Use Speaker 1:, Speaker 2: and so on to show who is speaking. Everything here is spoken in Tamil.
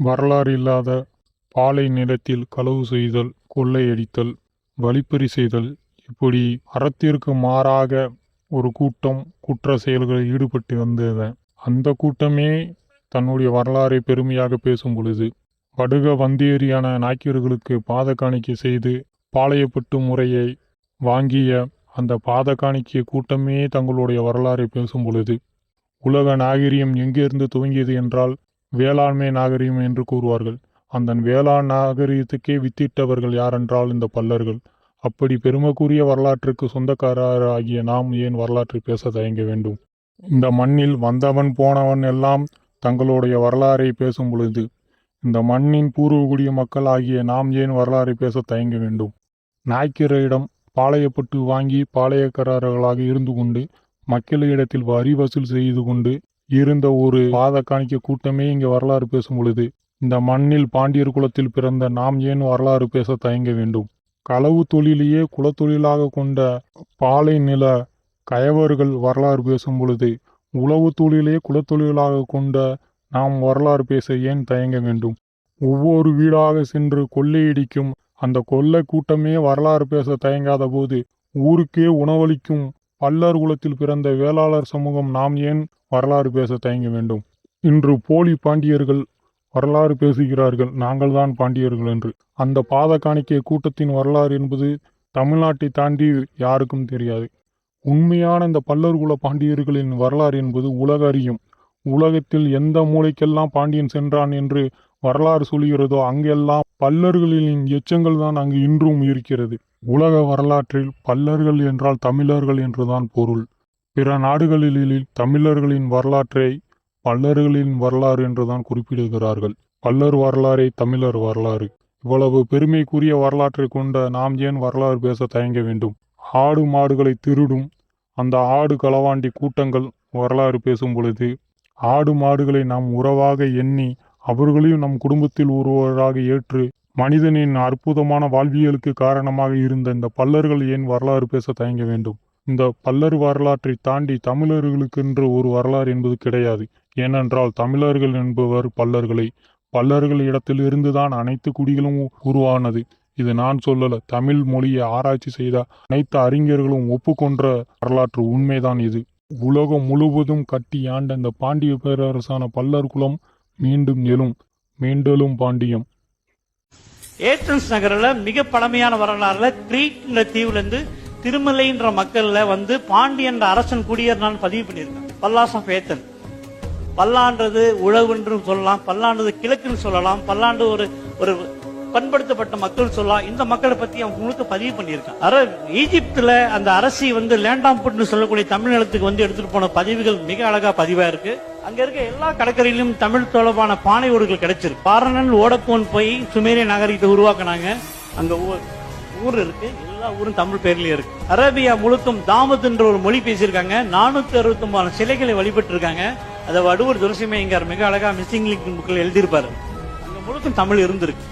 Speaker 1: வரலாறு இல்லாத பாலை நிலத்தில் களவு செய்தல் கொள்ளையடித்தல் வழிப்பறி செய்தல் இப்படி அறத்திற்கு மாறாக ஒரு கூட்டம் குற்ற செயல்களில் ஈடுபட்டு வந்தது. அந்த கூட்டமே தன்னுடைய வரலாறை பெருமையாக பேசும் பொழுது வடுக வந்தேரியான நாய்க்கியர்களுக்கு பாத காணிக்கை செய்து பாளையப்பட்டு முறையை வாங்கிய அந்த பாத காணிக்கை கூட்டமே தங்களுடைய வரலாறை பேசும் பொழுது உலக நாகரிகம் எங்கிருந்து துவங்கியது என்றால் வேளாண்மை நாகரிகம் என்று கூறுவார்கள். அந்த வேளாண் நாகரிகத்துக்கே வித்திட்டவர்கள் யாரென்றால் இந்த பல்லர்கள். அப்படி பெருமைக்குரிய வரலாற்றுக்கு சொந்தக்காரராகிய நாம் ஏன் வரலாற்றை பேச தயங்க வேண்டும்? இந்த மண்ணில் வந்தவன் போனவன் எல்லாம் தங்களுடைய வரலாறை பேசும் பொழுது இந்த மண்ணின் பூர்வகுடிய மக்கள் ஆகிய நாம் ஏன் வரலாறை பேச தயங்க வேண்டும்? நாய்க்கரிடம் பாளையப்பட்டு வாங்கி பாளையக்காரர்களாக இருந்து கொண்டு மக்களிடத்தில் வரி வசூல் செய்து கொண்டு இருந்த ஒரு பாத காணிக்க கூட்டமே இங்கே வரலாறு பேசும் பொழுது இந்த மண்ணில் பாண்டியர் குலத்தில் பிறந்த நாம் ஏன் வரலாறு பேச தயங்க வேண்டும்? களவு தொழிலையே குலத்தொழிலாக கொண்ட பாலை நில கயவர்கள் வரலாறு பேசும் பொழுது உளவு தொழிலே குலத்தொழிலாக கொண்ட நாம் வரலாறு பேச ஏன் தயங்க வேண்டும்? ஒவ்வொரு வீடாக சென்று கொள்ளையடிக்கும் அந்த கொள்ளை கூட்டமே வரலாறு பேச தயங்காத போது ஊருக்கே உணவளிக்கும் பல்லர் குலத்தில் பிறந்த வேளாளர் சமூகம் நாம் ஏன் வரலாறு பேச தயங்க வேண்டும்? இன்று போலி பாண்டியர்கள் வரலாறு பேசுகிறார்கள் நாங்கள் தான் பாண்டியர்கள் என்று. அந்த பாத காணிக்கை கூட்டத்தின் வரலாறு என்பது தமிழ்நாட்டை தாண்டி யாருக்கும் தெரியாது. உண்மையான இந்த பல்லர்குல பாண்டியர்களின் வரலாறு என்பது உலக அறியும். உலகத்தில் எந்த மூளைக்கெல்லாம் பாண்டியன் சென்றான் என்று வரலாறு சொல்கிறதோ அங்கெல்லாம் பல்லர்களின் எச்சங்கள் தான் அங்கு இன்றும் இருக்கிறது. உலக வரலாற்றில் பல்லர்கள் என்றால் தமிழர்கள் என்றுதான் பொருள். பிற நாடுகளில் தமிழர்களின் வரலாற்றை பல்லர்களின் வரலாறு என்றுதான் குறிப்பிடுகிறார்கள். பல்லர் வரலாறே தமிழர் வரலாறு. இவ்வளவு பெருமைக்குரிய வரலாற்றை கொண்ட நாம் ஏன் வரலாறு பேச தயங்க வேண்டும்? ஆடு மாடுகளை திருடும் அந்த ஆடு களவாண்டி கூட்டங்கள் வரலாறு பேசும் பொழுது ஆடு மாடுகளை நாம் உறவாக எண்ணி அவர்களையும் நம் குடும்பத்தில் ஒருவராக ஏற்று மனிதனின் அற்புதமான வாழ்வியலுக்கு காரணமாக இருந்த இந்த பல்லர்கள் ஏன் வரலாறு பேச தயங்க வேண்டும்? இந்த பல்லர் வரலாற்றை தாண்டி தமிழர்களுக்கென்று ஒரு வரலாறு என்பது கிடையாது. ஏனென்றால் தமிழர்கள் என்பவர் பல்லர்களை. பல்லர்கள் இடத்தில் இருந்துதான் அனைத்து குடிகளும் உருவானது. இது நான் சொல்லல தமிழ் மொழியை ஆராய்ச்சி செய்த அனைத்து அறிஞர்களும் ஒப்புக்கொன்ற வரலாற்று உண்மைதான் இது. உலகம் முழுவதும் கட்டி ஆண்ட இந்த பாண்டிய பேரரசான பல்லர் குலம் மீண்டும் எழும் மீண்டலும் பாண்டியம்.
Speaker 2: ஏத்தன்ஸ் நகரில் மிக பழமையான வரலாறுல கிரீட்ன்ற தீவுலேருந்து திருமலைன்ற மக்கள்ல வந்து பாண்டியன்ற அரசன் குடியேறினான்னு பதிவு பண்ணியிருக்காங்க. பல்லாஸ் ஆஃப் ஏத்தன். பல்லான்றது உழவுன்னு சொல்லலாம் பல்லான்றது கிழக்குன்னு சொல்லலாம் பல்லாண்டு ஒரு ஒரு பண்படுத்தப்பட்ட மக்கள் சொல்லலாம் இந்த மக்களை பத்தி அவங்க முழுக்க பதிவு பண்ணியிருக்கான். அர ஈஜிப்துல அந்த அரசி வந்து லேண்டாம்புட்னு சொல்லக்கூடிய தமிழ்நிலத்துக்கு வந்து எடுத்துட்டு போன பதிவுகள் மிக அழகா பதிவா இருக்கு. அங்க இருக்க எல்லா கடற்கரையிலும் தமிழ் தொடர்பான பானை ஊர்கள் கிடைச்சிருக்கு. பாரணன் ஓடப்போன் போய் சுமேரிய நாகரிகத்தை உருவாக்குனாங்க. அங்க ஊர் ஊர் இருக்கு. எல்லா ஊரும் தமிழ் பேர்லயே இருக்கு. அரேபியா முழுக்கும் தாமத்ன்ற ஒரு மொழி பேசியிருக்காங்க. நானூத்தி அறுபத்தி ஒன்பது சிலைகளை வழிபட்டு இருக்காங்க அதை வடுவூர் துரசிமயங்கார் மிக அழகா மிஸ்ஸிங் லிங்க் புக்கில் எழுதியிருப்பாரு. அங்க முழுக்கும் தமிழ் இருந்திருக்கு.